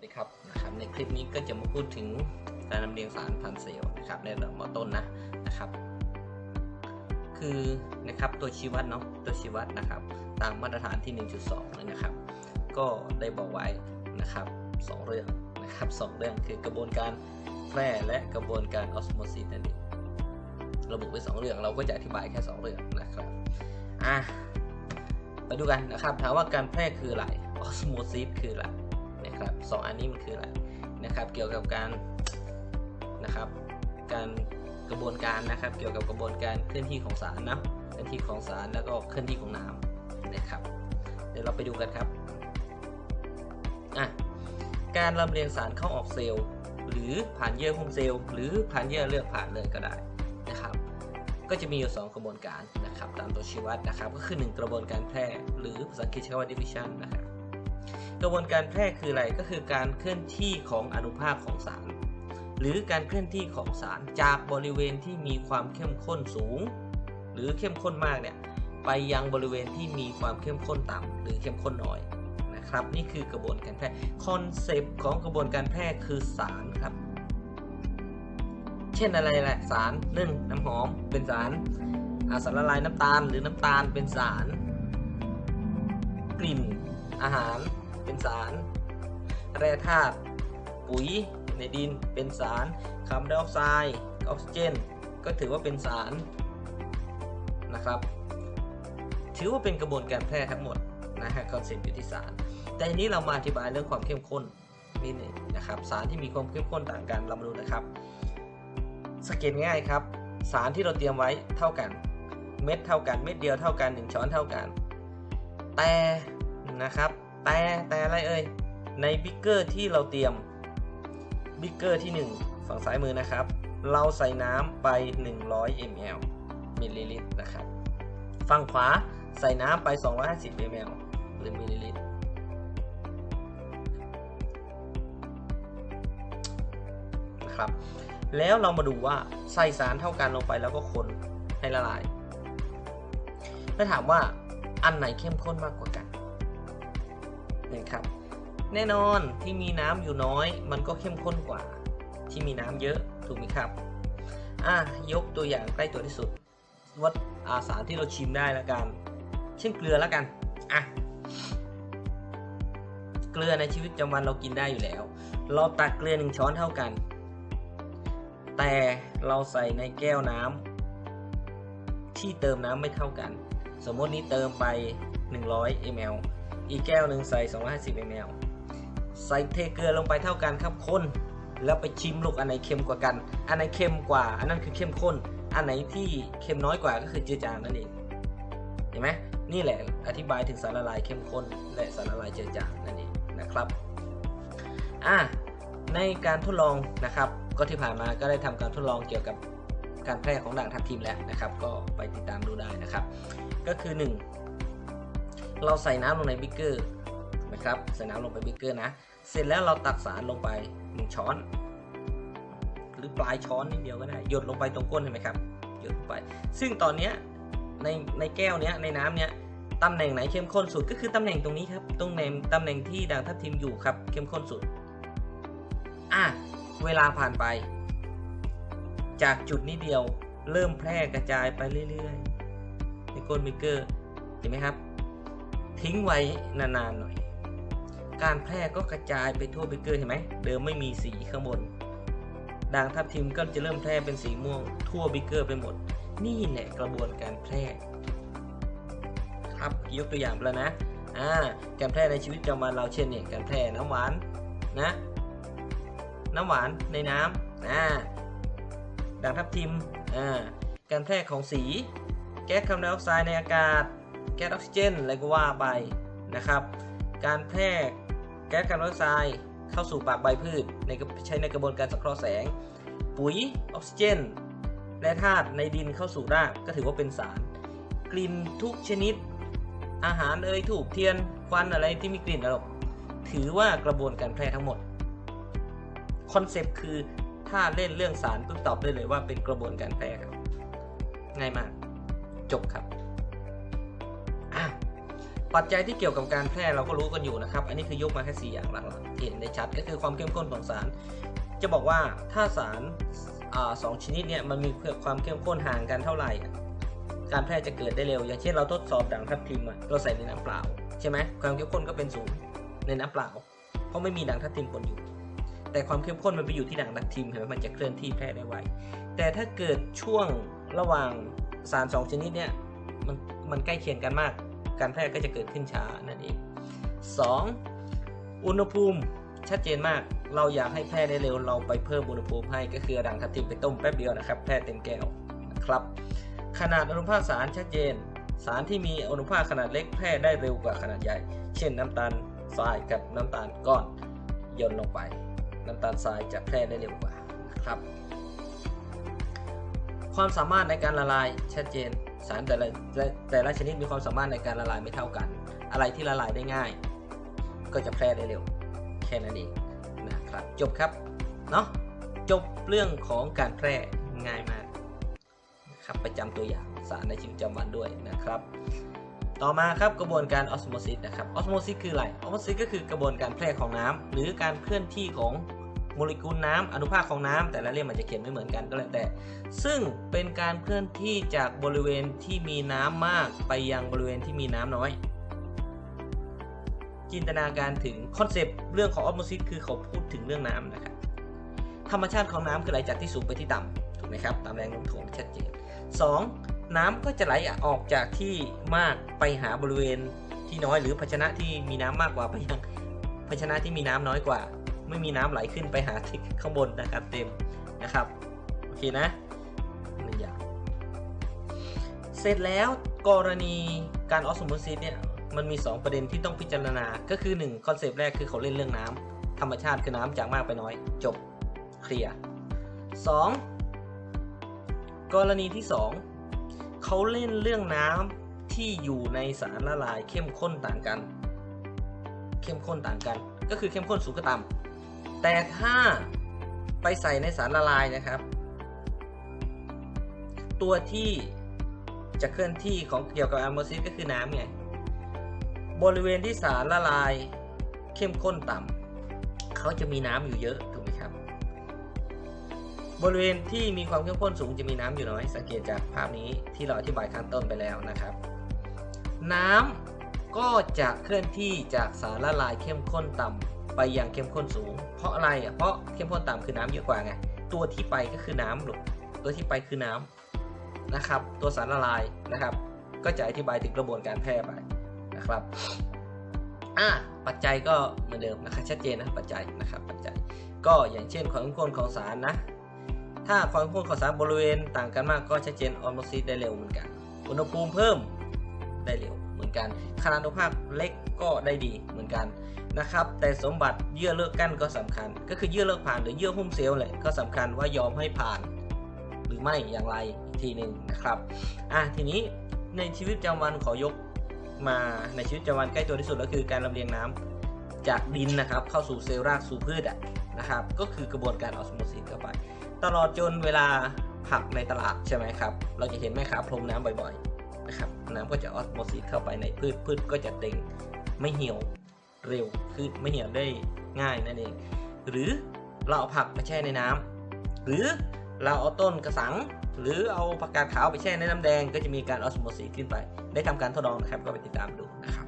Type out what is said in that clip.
สวัสดีครับนะครับในคลิปนี้ก็จะมาพูดถึงการลำเลียงสารพันเซลล์นะครับในระดับมอต้นนะนะครับ คือนะครับตัวชี้วัดเนาะตัวชี้วัดนะครับ ตามมาตรฐานที่ 1.2เลยนะครับ ก็ได้บอกไว้นะครับสองเรื่องนะครับสองเรื่องคือกระบวนการแพร่และกระบวนการออสโมซิสนั่นเองระบุไว้สองเรื่องเราก็จะอธิบายแค่สองเรื่องนะครับอะไปดูกันนะครับถามว่าการแพร่คืออะไรออสโมซิสคืออะไร นะครับสองอันนี้มันคืออะไรนะครับ เกี่ยวกับการนะครับ การกระบวนการนะครับ เกี่ยวกับกระบวนการเคลื่อนที่ของสารนะเคลื่อนที่ของสารแล้วก็เคลื่อนที่ของน้ำนะครับ เดี๋ยวเราไปดูกันครับอะการลำเลียงสารเข้าออกเซลล์หรือผ่านเยื่อหุ้มเซลล์หรือผ่านเยื่อเลือกผ่านเลยก็ได้นะครับ ก็จะมีอยู่ 2 กระบวนการนะครับ ตามตัวชี้วัดนะครับ ก็คือ 1 กระบวนการแพร่หรือภาษาอังกฤษใช้ว่า division นะครับ กระบวนการแพร่คืออะไรก็คือการเคลื่อนที่ของอนุภาคของสาร หรือการเคลื่อนที่ของสารจากบริเวณที่มีความเข้มข้นสูง หรือเข้มข้นมากเนี่ยไปยังบริเวณที่มีความเข้มข้นต่ำหรือเข้มข้นน้อยนะครับ นี่คือกระบวนการแพร่คอนเซปต์ของกระบวนการแพร่คือสารครับ เช่นอะไรแหละสารหนึ่งน้ำหอมเป็นสารอาสารละลายน้ำตาลหรือน้ำตาลเป็นสาร กลิ่นอาหาร เป็นสาร แร่ธาตุปุ๋ยในดินเป็นสารคาร์บอนไดออกไซด์ออกซิเจน ก็ถือว่าเป็นสารนะครับ ถือว่าเป็นกระบวนการแพร่ทั้งหมดนะฮะคอนเซ็ปต์อยู่ที่สาร แต่ทีนี้เรามาอธิบายเรื่องความเข้มข้นนิดหนึ่งนะครับ สารที่มีความเข้มข้นต่างกันเรามาดูนะครับสเกตง่ายครับ สารที่เราเตรียมไว้เท่ากัน เม็ดเท่ากัน เม็ดเดียวเท่ากัน 1 ช้อนเท่ากัน แต่นะครับ แต่แต่อะไรเอ่ยในบิ๊กเกอร์ที่เราเตรียมบิ๊กเกอร์ที่ 1 ฝั่งซ้ายมือนะครับ เราใส่น้ำไป 100 ml มิลลิลิตรนะครับ ฝั่งขวาใส่น้ำไป 250 ml หรือมิลลิลิตรนะครับ แล้วเรามาดูว่าใส่สารเท่ากันลงไปแล้วก็คนให้ละลายแล้วถามว่าอันไหนเข้มข้นมากกว่ากัน นะครับ แน่นอนที่มีน้ำอยู่น้อย มันก็เข้มข้นกว่า ที่มีน้ำเยอะถูกไหมครับอะยกตัวอย่างใกล้ตัวที่สุด วัดอาสารที่เราชิมได้ล้วกัน เช่นเกลือแล้วกันอะเกลือในชีวิตประจำวันเรากินได้อยู่แล้ว เราตักเกลือหนึ่งช้อนเท่ากัน แต่เราใส่ในแก้วน้ำที่เติมน้ำไม่เท่ากัน สมมตินี้เติมไป 100 ml อีกแก้วหนึ่งใส่250 ml ใส่เทเกลือลงไปเท่ากันครับคนแล้วไปชิมลูกอันไหนเค็มกว่ากัน อันไหนเค็มกว่า อันนั้นคือเข้มข้น อันไหนที่เค็มน้อยกว่าก็คือจืดจางนั่นเอง เห็นไหมนี่แหละอธิบายถึงสารละลายเข้มข้น และสารละลายเจือจางนั่นเองนะครับ อะ ในการทดลองนะครับ ก็ที่ผ่านมาก็ได้ทำการทดลองเกี่ยวกับการแพร่ของด่างทับทิมแล้วนะครับ ก็ไปติดตามดูได้นะครับ ก็คือ 1 เราใส่น้ำลงในบิ๊กเกอร์นะครับใส่น้ำลงไปบิ๊กเกอร์นะ เสร็จแล้วเราตักสารลงไป1ช้อน หรือปลายช้อนนิดเดียวก็ได้หยดลงไปตรงก้นเห็นไหมครับหยดลงไป ซึ่งตอนนี้ในในแก้วเนี้ยในน้ำเนี้ยตำแหน่งไหนเข้มข้นสุดก็คือตำแหน่งตรงนี้ครับตรงแหน่งตำแหน่งที่ด่างทับทิมอยู่ครับเข้มข้นสุดอะเวลาผ่านไป จากจุดนี้เดียวเริ่มแพร่กระจายไปเรื่อยๆในก้นบิ๊กเกอร์เห็นไหมครับ ทิ้งไว้นานๆหน่อย การแพร่ก็กระจายไปทั่วบิ๊กเกอร์เห็นไหมเดิมไม่มีสีข้างบนด่างทับทิมก็จะเริ่มแพร่เป็นสีม่วงทั่วบิกเกอร์ไปหมด นี่แหละกระบวนการแพร่ ครับยกตัวอย่างไปแล้วนะอ่าการแพร่ในชีวิตประจำวันเราเช่นเนี่ยการแพร่น้ำหวานนะ น้ำหวานในน้ำอ่าด่างทับทิมอ่าการแพร่ของสี แก๊สคาร์บอนไดออกไซด์ในอากาศ ก๊สออกซิเจนอะไรก็ว่าไปนะครับ การแพร่แก๊สคาร์บอนไดออกไซด์เข้าสู่ปากใบพืชในใช้ในกระบวนการสังเคราะห์แสง ปุ๋ยออกซิเจนและธาตุในดินเข้าสู่รากก็ถือว่าเป็นสาร กลิ่นทุกชนิด อาหารเอ่ยถูกเทียนควันอะไรที่มีกลิ่นอะไรถือว่ากระบวนการแพร่ทั้งหมดคอนเซปต์คือถ้าเล่นเรื่องสารปุ๊บตอบได้เลยว่าเป็นกระบวนการแพร่ครับง่ายมาก จบครับ ปัจจัยที่เกี่ยวกับการแพร่เราก็รู้กันอยู่นะครับ อันนี้คือยกมาแค่สี่อย่างหลักๆที่เห็นได้ชัดก็คือความเข้มข้นของสาร จะบอกว่าถ้าสารอสองชนิดเนี่ยมันมีความเข้มข้นห่างกันเท่าไหร่ การแพร่จะเกิดได้เร็ว อย่างเช่นเราทดสอบด่างทับทิมเราใส่ในน้ำเปล่าใช่ไหมความเข้มข้นก็เป็นศูนย์ในน้ำเปล่า เพราะไม่มีด่างทับทิมปนอยู่ แต่ความเข้มข้นมันไปอยู่ที่ด่างทับทิมเห็นไหมมันจะเคลื่อนที่แพร่ได้ไวแต่ถ้าเกิดช่วงระหว่างสารสองชนิดเนี่ยมันมันใกล้เคียงกันมาก การแพร่ก็จะเกิดขึ้นช้านั่นเอง 2. อุณหภูมิชัดเจนมาก เราอยากให้แพร่ได้เร็ว เราไปเพิ่มอุณหภูมิให้ก็คือด่างทับทิมไปต้มแป๊บเดียวนะครับ แพร่เต็มแก้วนะครับ ขนาดอนุภาคสารชัดเจน สารที่มีอนุภาคขนาดเล็กแพร่ได้เร็วกว่าขนาดใหญ่ เช่นน้ำตาลทรายกับน้ำตาลก้อนโยนลงไป น้ำตาลทรายจะแพร่ได้เร็วกว่านะครับ ความสามารถในการละลายชัดเจน สารแต่ละแต่แตละชนิดมีความสามารถในการละลายไม่เท่ากัน อะไรที่ละลายได้ง่าย ก็จะแพร่ได้เร็ว แค่นั้นเองนะครับ จบครับเนาะจบเรื่องของการแพร่ง่ายมากนะครับไปจำตัวอย่างสารในชีวิตประจำวันด้วยนะครับ ต่อมาครับกระบวนการออสโมซิสนะครับออสโมซิสคืออะไรออสโมซิสก็คือกระบวนการแพร่ของน้ำหรือการเคลื่อนที่ของ โมเลกุลน้ำอนุภาคของน้ำแต่ละเล่มอาจจะเขียนไม่เหมือนกันก็แล้วแต่ ซึ่งเป็นการเคลื่อนที่จากบริเวณที่มีน้ำมากไปยังบริเวณที่มีน้ำน้อย จินตนาการถึงคอนเซปต์เรื่องของออสโมซิสคือเขาพูดถึงเรื่องน้ำนะครับธรรมชาติของน้ำคือไหลจากที่สูงไปที่ต่ำถูกไหมครับตามแรงโน้มถ่วงชัดเจน 2. น้ำก็จะไหลออกจากที่มากไปหาบริเวณที่น้อย หรือภาชนะที่มีน้ำมากกว่าไปยังภาชนะที่มีน้ำน้อยกว่า ไม่มีน้ำไหลขึ้นไปหาที่ข้างบนนะครับเต็มนะครับโอเคนะหนึ่งอย่างเสร็จแล้วกรณีการออสโมซิสเนี่ยมันมี 2 ประเด็นที่ต้องพิจารณา ก็คือ1คอนเซปต์แรกคือเขาเล่นเรื่องน้ำธรรมชาติคือน้ำจากมากไปน้อย จบเคลียร์ 2. กรณีที่ 2เขาเล่นเรื่องน้ำที่อยู่ในสารละลายเข้มข้นต่างกัน เข้มข้นต่างกัน ก็คือเข้มข้นสูงกับต่ำ แต่ถ้าไปใส่ในสารละลายนะครับ ตัวที่จะเคลื่อนที่ของเกี่ยวกับแอะโมซิสก็คือน้ำไง บริเวณที่สารละลายเข้มข้นต่ำเขาจะมีน้ำอยู่เยอะถูกไหมครับ บริเวณที่มีความเข้มข้นสูงจะมีน้ำอยู่น้อย สังเกตจากภาพนี้ที่เราอธิบายข้างต้นไปแล้วนะครับ น้ำก็จะเคลื่อนที่จากสารละลายเข้มข้นต่ำ ไปยังเข้มข้นสูง เพราะอะไรอะเพราะเข้มข้นต่ำคือน้ำเยอะกว่าไงตัวที่ไปก็คือน้ำลูกตัวที่ไปคือน้ำนะครับ ตัวสารละลายนะครับ ก็จะอธิบายถึงกระบวนการแพร่ไปนะครับอะปัจจัยก็เหมือนเดิมนะครับชัดเจนนะปัจจัยนะครับปัจจัย ก็อย่างเช่นความเข้มข้นของสารนะถ้าความเข้มข้นของสารบริเวณต่างกันมากก็ชัดเจนออสโมซิสได้เร็วเหมือนกัน อุณหภูมิเพิ่มได้เร็วเหมือนกันขนาดอนุภาคเล็กก็ได้ดีเหมือนกัน นะครับ แต่สมบัติเยื่อเลิกกั้นก็สำคัญ ก็คือเยื่อเลิกผ่านหรือเยื่อหุ้มเซลล์แหละก็สำคัญว่ายอมให้ผ่าน หรือไม่อย่างไรอีกทีหนึ่งนะครับอะทีนี้ในชีวิตประจำวันขอยกมาในชีวิตประจำวันใกล้ตัวที่สุดก็คือการลำเลียงน้ำจากดินนะครับ เข้าสู่เซลล์รากสู่พืชอะนะครับ ก็คือกระบวนการออสโมซิสเข้าไป ตลอดจนเวลาผักในตลาดใช่ไหมครับ เราจะเห็นแม่ค้าพรมน้ำบ่อยๆนะครับ น้ำก็จะออสโมซิสเข้าไปในพืชพืชก็จะเต็งไม่เหี่ยว เร็วคือไม่เหี่ยวได้ง่ายนั่นเอง หรือเราเอาผักไปแช่ในน้ำหรือเราเอาต้นกระสัง หรือเอาผักกาดขาวไปแช่ในน้ำแดง ก็จะมีการออสโมซิสขึ้นไป ได้ทำการทดลองนะครับก็ไปติดตามดูนะครับ